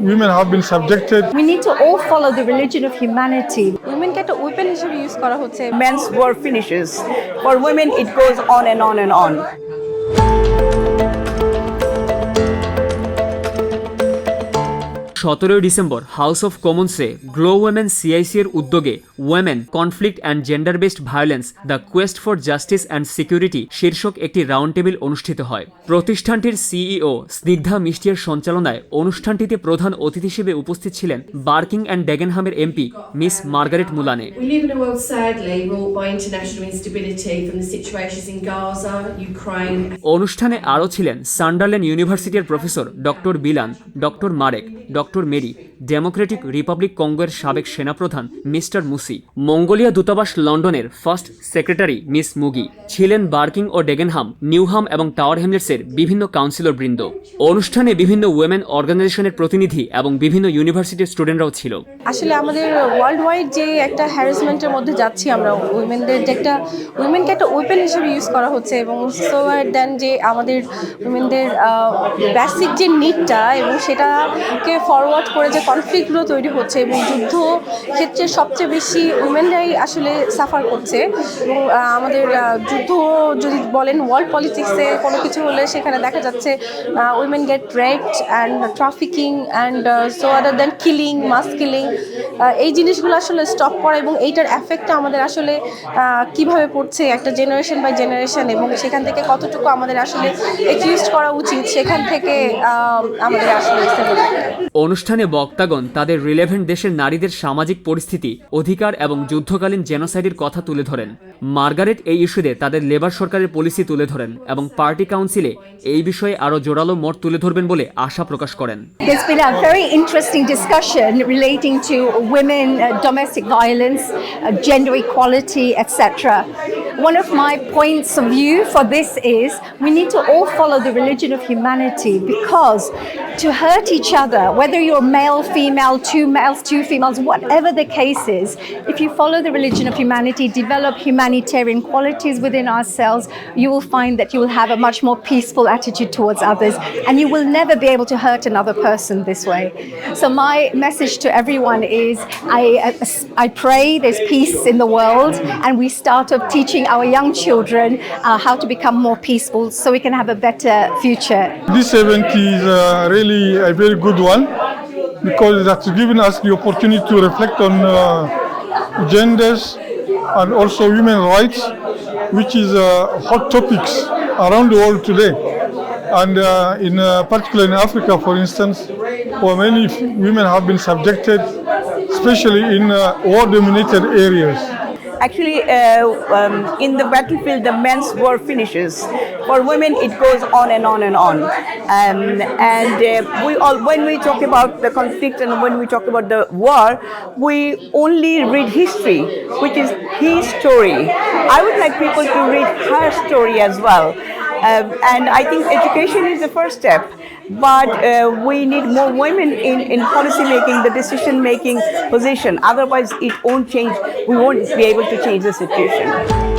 women have been subjected We need to all follow the religion of humanity. উইমেনকে একটা weapon হিসেবে use করা হচ্ছে men's war finishes. For women, it goes on and on and on. সতেরোই December house of কমন্সে glow women CIC এর উদ্যোগে women conflict and gender based violence the quest for justice and security শীর্ষক একটি round table অনুষ্ঠিত হয়। প্রতিষ্ঠানটির CEO Snigdha মিষ্টিয়ার সঞ্চালনায় অনুষ্ঠানটিতে প্রধান অতিথি হিসেবে উপস্থিত ছিলেন বার্কিং অ্যান্ড ডেগেনহামের এমপি মিস মার্গারেট মুলানে। অনুষ্ঠানে আরও ছিলেন সান্ডারল্যান্ড ইউনিভার্সিটির professor doctor Bilan doctor Marek doctor Mary. Democratic Republic কঙ্গোয়ের সাবেক সেনাপ্রধান মিস্টার মুসি। মঙ্গোলিয়া দূতাবাস লন্ডনের ফার্স্ট সেক্রেটারি মিস মুগি। ছিলেন বার্কিং ও ডেগেনহাম, নিউহাম এবং টাওয়ার হ্যামলেটসের বিভিন্ন কাউন্সিলর বৃন্দ। অনুষ্ঠানে বিভিন্ন ওয়েমেন অর্গানাইজেশনের প্রতিনিধি এবং বিভিন্ন ইউনিভার্সিটির স্টুডেন্টরাও ছিল। আসলে আমাদের ওয়ার্ল্ড ওয়াইড যে একটা হ্যারাসমেন্টের মধ্যে যাচ্ছি আমরা উইমেনদের যে একটা উইমেনকে একটা ওয়েপেন হিসেবে ইউজ করা হচ্ছে এবং সো দেন যে আমাদের উইমেনদের বেসিক যে নিডটা এবং সেটাকে ফরওয়ার্ড করে যে কনফ্লিক্টগুলো তৈরি হচ্ছে এবং যুদ্ধ ক্ষেত্রে সবচেয়ে বেশি উইমেনরাই আসলে সাফার করছে। এবং আমাদের যুদ্ধ যদি বলেন ওয়ার্ল্ড পলিটিক্সে কোনো কিছু হলে সেখানে দেখা যাচ্ছে women get raped and trafficking and so other then killing mass killing এই জিনিসগুলো আসলে স্টপ করা এবং এইটার এফেক্টটা আমাদের আসলে কীভাবে পড়ছে একটা জেনারেশন বাই জেনারেশন এবং সেখান থেকে কতটুকু আমাদের আসলে একিউজ করা উচিত সেখান থেকে আমাদের আসলে অনুষ্ঠানে বক্তাগণ তাদের রিলেভেন্ট দেশের নারীদের সামাজিক পরিস্থিতি অধিকার এবং যুদ্ধকালীন জেনোসাইডের কথা তুলে ধরেন মার্গারেট এই ইস্যুতে তাদের লেবার সরকারের পলিসি তুলে ধরেন এবং পার্টি কাউন্সিলে এই বিষয়ে আরও জোরালো মত তুলে ধরবেন বলে আশা প্রকাশ করেন to women, uh, domestic violence, uh, gender equality, etc. One of my points of view for this is we need to all follow the religion of humanity because to hurt each other, whether you're male, female, two males, two females, whatever the case is, if you follow the religion of humanity, develop humanitarian qualities within ourselves, you will find that you will have a much more peaceful attitude towards others and you will never be able to hurt another person this way. So, my message to everyone is I, I pray there's peace in the world and we start off teaching our young children uh, how to become more peaceful so we can have a better future. This event is uh, really a very good one because it has given us the opportunity to reflect on uh, genders and also women's rights, which is uh, hot topics around the world today. And uh, in uh, particular in Africa, for instance, where many women have been subjected, especially in uh, war-dominated areas. Actually, uh, um, in the battlefield, the men's war finishes. For women, it goes on and on and on. Um, and uh, we all, when we talk about the conflict and when we talk about the war, we only read history, which is his story. I would like people to read her story as well. Um, and I think education is the first step. But uh, we need more women in, in policy making, the decision making position. Otherwise, it won't change. We won't be able to change the situation.